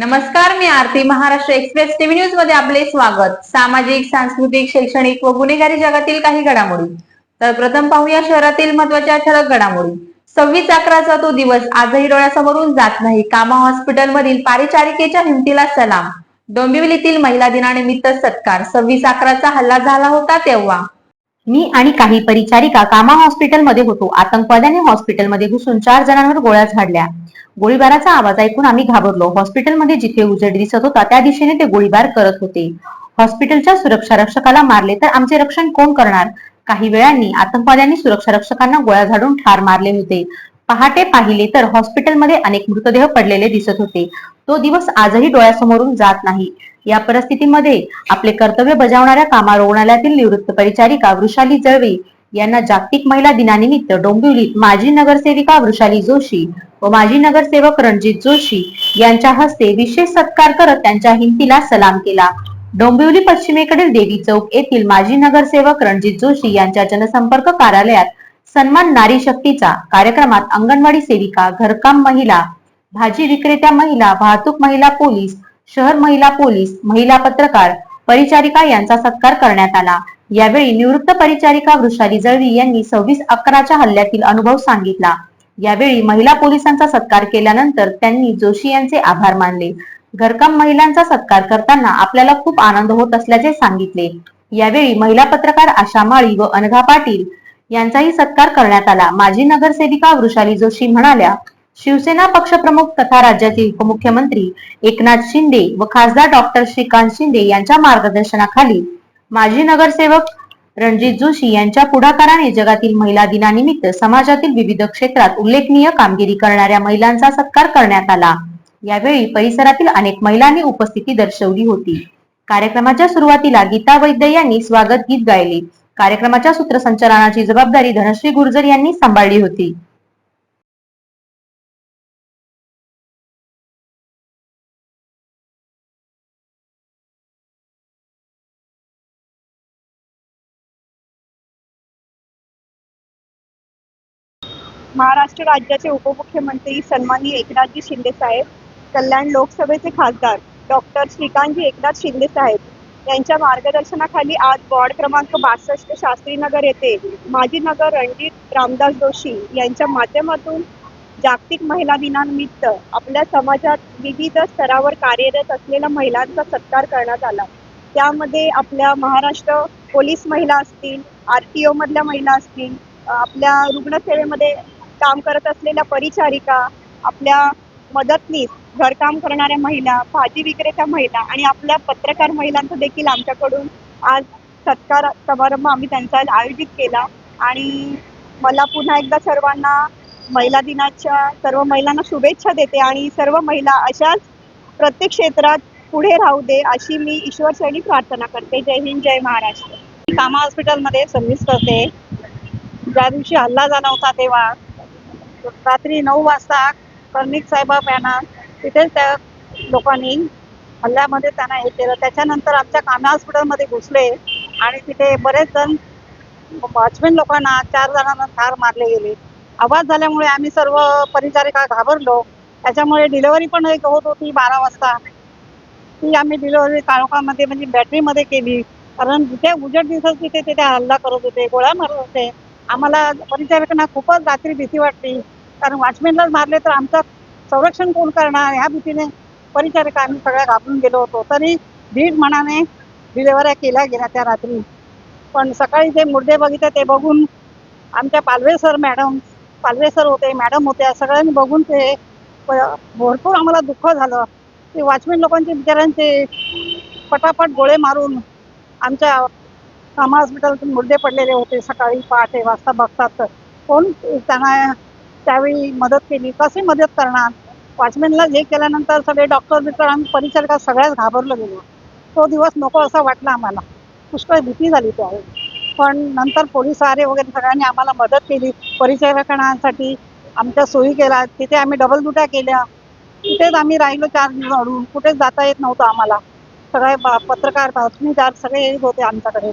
नमस्कार मी Aarti Maharashtra express TV न्यूजमध्ये आपले स्वागत. सामाजिक सांस्कृतिक शैक्षणिक व गुन्हेगारी जगातील काही घडामोडी. तर प्रथम पाहूया शहरातील महत्त्वाच्या ठळक घडामोडी. सव्वीस अकराचा तो दिवस आजही डोळ्यासमोरून जात नाही. कामा हॉस्पिटल मधील पारिचारिकेच्या हिमतीला सलाम. डोंबिवलीतील महिला दिनानिमित्त सत्कार. सव्वीस अकराचा हल्ला झाला होता तेव्हा. मी आणि काही परिचारिका कामा हॉस्पिटलमध्ये होतो. आतंकवाद्यांनी हॉस्पिटलमध्ये घुसून चार जणांवर गोळ्या झाडल्या. गोळीबाराचा आवाज ऐकून आम्ही घाबरलो. हॉस्पिटलमध्ये जिथे उजेड दिसत होता त्या दिशेने ते गोळीबार करत होते. हॉस्पिटलच्या सुरक्षा रक्षकाला मारले तर आमचे रक्षण कोण करणार? काही वेळांनी आतंकवाद्यांनी सुरक्षा रक्षकांना गोळ्या झाडून ठार मारले होते. पहाटे पाहिले तर हॉस्पिटलमध्ये अनेक मृतदेह पडलेले दिसत होते. तो दिवस आजही डोळ्यासमोरून जात नाही. या परिस्थितीमध्ये आपले कर्तव्य बजावणाऱ्या कामा रुग्णालयातील निवृत्त परिचारिका वृषाली जळवे यांना जागतिक महिला दिनानिमित्त डोंबिवलीत माजी नगरसेविका वृषाली जोशी व माजी नगरसेवक रणजित जोशी यांच्या हस्ते विशेष सत्कार करत त्यांच्या हिमतीला सलाम केला. डोंबिवली पश्चिमेकडील देवी चौक येथील माजी नगरसेवक रणजित जोशी यांच्या जनसंपर्क कार्यालयात सन्मान नारी शक्तीचा कार्यक्रमात अंगणवाडी सेविका घरकाम महिला भाजी विक्रेत्या महिला वाहतूक महिला पोलीस शहर महिला पोलीस महिला पत्रकार परिचारिका यांचा सत्कार करण्यात आला. यावेळी निवृत्त परिचारिका वृषाली जळवी यांनी सव्वीस अकराच्या हल्ल्यातील अनुभव सांगितला. यावेळी महिला पोलिसांचा सत्कार केल्यानंतर त्यांनी जोशी यांचे आभार मानले. घरकाम महिलांचा सत्कार करताना आपल्याला खूप आनंद होत असल्याचे सांगितले. यावेळी महिला पत्रकार आशा माळी व अनघा पाटील यांचाही सत्कार करण्यात आला. माजी नगरसेविका वृषाली जोशी म्हणाल्या शिवसेना पक्षप्रमुख तथा राज्याचे उपमुख्यमंत्री एकनाथ शिंदे व खासदार डॉक्टर श्रीकांत शिंदे यांच्या मार्गदर्शनाखाली माजी नगरसेवक रणजित जोशी यांच्या पुढाकाराने जगातील महिला दिनानिमित्त समाजातील विविध क्षेत्रात उल्लेखनीय कामगिरी करणाऱ्या महिलांचा सत्कार करण्यात आला. यावेळी परिसरातील अनेक महिलांनी उपस्थिती दर्शवली होती. कार्यक्रमाच्या सुरुवातीला गीता वैद्य यांनी स्वागत गीत गायले. कार्यक्रमाच्या सूत्रसंचालनाची जबाबदारी धनश्री गुर्जर यांनी सांभाळली होती. महाराष्ट्र राज्याचे उपमुख्यमंत्री सन्माननीय एकनाथजी शिंदे साहेब कल्याण लोकसभेचे खासदार डॉक्टर श्रीकांतजी एकनाथ शिंदे साहेब यांच्या मार्गदर्शनाखाली आज वॉर्ड क्रमांक बासष्ट शास्त्रीनगर येथे माजी नगर रणजित रामदास जोशी यांच्या माध्यमातून जागतिक महिला दिनानिमित्त आपल्या समाजात विविध स्तरावर कार्यरत असलेल्या महिलांचा सत्कार करण्यात आला. त्यामध्ये आपल्या महाराष्ट्र पोलीस महिला असतील आर टी ओ मधल्या महिला असतील आपल्या रुग्णसेवेमध्ये काम करत असलेल्या परिचारिका आपल्या मदतनीस घरकाम करणाऱ्या महिला भाजी विक्रेत्या महिला आणि आपल्या पत्रकार महिलांचा देखील आमच्याकडून आज सत्कार समारंभ आम्ही त्यांचा आयोजित केला. आणि मला पुन्हा एकदा सर्वांना महिला दिनाच्या सर्व महिलांना शुभेच्छा देते आणि सर्व महिला अशाच प्रत्येक क्षेत्रात पुढे राहू दे अशी मी ईश्वर ईश्वरचरणी प्रार्थना करते. जय हिंद जय महाराष्ट्र. मी कामा हॉस्पिटलमध्ये सर्व्हिस करते. ज्या दिवशी हल्ला झाला होता तेव्हा रात्री नऊ वाजता कर्णिक साहेबाब यांना तिथेच त्या लोकांनी हल्ल्यामध्ये त्यांना हे केलं. त्याच्यानंतर आमच्या कामा हॉस्पिटलमध्ये घुसले आणि तिथे बरेच जण वॉचमेन लोकांना चार जणांना ठार मारले गेले. आवाज झाल्यामुळे आम्ही सर्व परिचारिका घाबरलो. त्याच्यामुळे डिलेवरी पण एक होत होती बारा वाजता. ती आम्ही डिलिव्हरी काळोखामध्ये म्हणजे बॅटरीमध्ये केली. कारण जिथे उजेड दिसत तिथे तिथे हल्ला करत होते गोळ्या मारत होते. आम्हाला परिचारिकांना खूपच रात्री भीती वाटली. कारण वॉचमॅनलाच मारले तर आमचं संरक्षण कोण करणार? ह्या भीतीने परिचारिका आम्ही सगळ्या घाबरून गेलो होतो. तरी दीड मनाने डिलेवऱ्या केल्या गेल्या त्या रात्री. पण सकाळी जे मुर्दे बघितले ते बघून आमच्या Palve sir madam Palve sir होते मॅडम होत्या सगळ्यांनी बघून ते भरपूर आम्हाला दुःख झालं. ते वॉचमॅन लोकांचे बिचाऱ्यांचे पटापट गोळे मारून आमच्या कामा हॉस्पिटलतून मुर्दे पडलेले होते. सकाळी पहाटे वाजता बघतात. तर कोण त्यांना त्यावेळी मदत केली? कशी मदत करणार? वॉचमॅनला हे केल्यानंतर सगळे डॉक्टर बिक्टर आम्ही परिचारिका सगळ्याच घाबरलो गेलो. तो दिवस नको असा वाटला आम्हाला. पुष्कळ भीती झाली त्यावेळी. पण नंतर पोलीस आरे वगैरे सगळ्यांनी आम्हाला मदत केली. परिचारिकांसाठी आमच्या सोयी केल्या. तिथे आम्ही डबल दुट्या केल्या. तिथेच आम्ही राहिलो चार दिवस अडून. कुठेच जाता येत नव्हतं आम्हाला. सगळे पत्रकार बातमीदार सगळे येत होते आमच्याकडे.